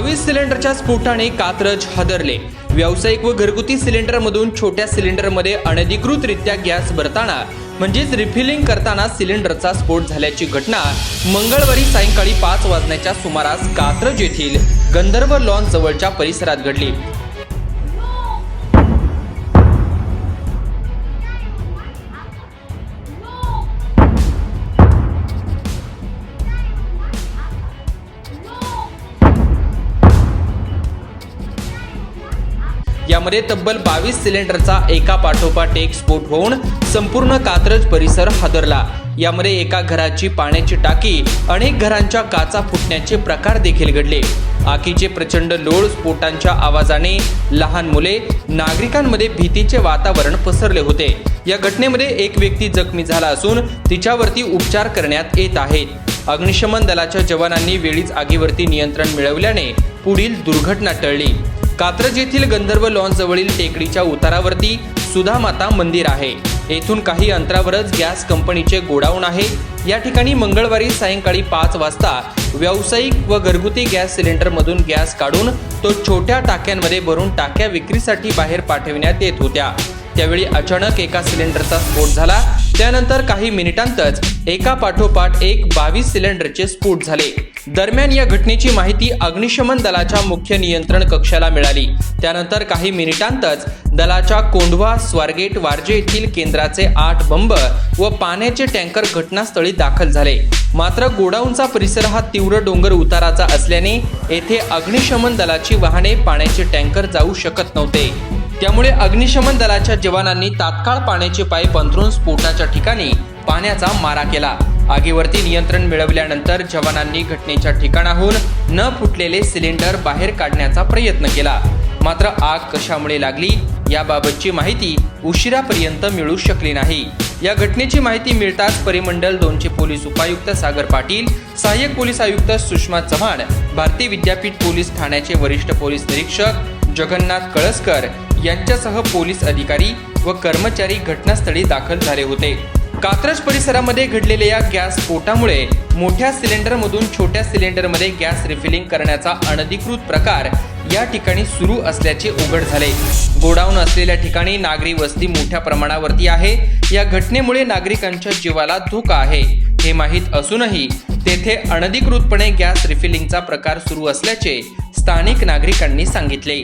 बावीस सिलेंडरच्या स्फोटाने कात्रज हादरले. व्यावसायिक व घरगुती सिलेंडरमधून छोट्या सिलेंडरमध्ये अनधिकृतरित्या गॅस भरताना म्हणजेच रिफिलिंग करताना सिलेंडरचा स्फोट झाल्याची घटना मंगळवारी सायंकाळी पाच वाजण्याच्या सुमारास कात्रज येथील गंधर्व लॉन जवळच्या परिसरात घडली. यामध्ये तब्बल बावीस सिलेंडरचा एका पाठोपाठ एक स्फोट होऊन संपूर्ण कात्रज परिसर हादरला. यामध्ये एका घराची पाण्याची टाकी अनेक घरांच्या काचा फुटण्याचे प्रकार देखील घडले. आकीचे प्रचंड लोळ स्फोटांच्या आवाजाने लहान मुले नागरिकांमध्ये भीतीचे वातावरण पसरले होते. या घटनेमध्ये एक व्यक्ती जखमी झाला असून तिच्यावरती उपचार करण्यात येत आहेत. अग्निशमन दलाच्या जवानांनी वेळीच आगीवरती नियंत्रण मिळवल्याने पुढील दुर्घटना टळली. कात्रज येथील गंधर्व लॉन्स जवळील टेकडीच्या उतारावरती सुधामाता मंदिर आहे. येथून काही अंतरावरच गॅस कंपनीचे गोडाऊन आहे. या ठिकाणी मंगळवारी सायंकाळी पाच वाजता व्यावसायिक व घरगुती गॅस सिलेंडरमधून गॅस काढून तो छोट्या टाक्यांमध्ये भरून टाक्या विक्रीसाठी बाहेर पाठविण्यात येत होत्या. त्यावेळी अचानक एका सिलेंडरचा स्फोट झाला. त्यानंतर काही मिनिटांतच एका पाठोपाठ एक बावीस सिलेंडरचे स्फोट झाले. दरम्यान या घटनेची माहिती अग्निशमन दलाच्या मुख्य नियंत्रण कक्षाला मिळाली. त्यानंतर काही मिनिटांतच दलाच्या कोंढवा स्वारगेट वारजे येथील केंद्राचे आठ बंब व पाण्याचे टँकर घटनास्थळी दाखल झाले. मात्र गोडाऊनचा परिसर हा तीव्र डोंगर उताराचा असल्याने येथे अग्निशमन दलाची वाहने पाण्याचे टँकर जाऊ शकत नव्हते. त्यामुळे अग्निशमन दलाच्या जवानांनी तात्काळ पाण्याचे पाईप अंथरून स्फोटाच्या ठिकाणी पाण्याचा मारा केला. आगीवरती नियंत्रण मिळवल्यानंतर जवानांनी घटनेच्या ठिकाणाहून न फुटलेले सिलेंडर बाहेर काढण्याचा प्रयत्न केला. मात्र आग कशामुळे लागली याबाबतची माहिती उशिरापर्यंत मिळू शकली नाही. या घटनेची माहिती मिळताच परिमंडल दोनचे पोलीस उपायुक्त सागर पाटील सहाय्यक पोलीस आयुक्त सुषमा चव्हाण भारतीय विद्यापीठ पोलीस ठाण्याचे वरिष्ठ पोलीस निरीक्षक जगन्नाथ कळसकर यांच्यासह पोलीस अधिकारी व कर्मचारी घटनास्थळी दाखल झाले होते. कात्रज परिसरामध्ये घडलेल्या या गॅस स्फोटामुळे मोठ्या सिलेंडरमधून छोट्या सिलेंडरमध्ये गॅस रिफिलिंग करण्याचा अनधिकृत प्रकार या ठिकाणी सुरू असल्याचे उघड झाले. गोडाऊन असलेल्या ठिकाणी नागरी वस्ती मोठ्या प्रमाणावरती आहे. या घटनेमुळे नागरिकांच्या जीवाला धोका आहे. हे माहीत असूनही तेथे अनधिकृतपणे गॅस रिफिलिंगचा प्रकार सुरू असल्याचे स्थानिक नागरिकांनी सांगितले.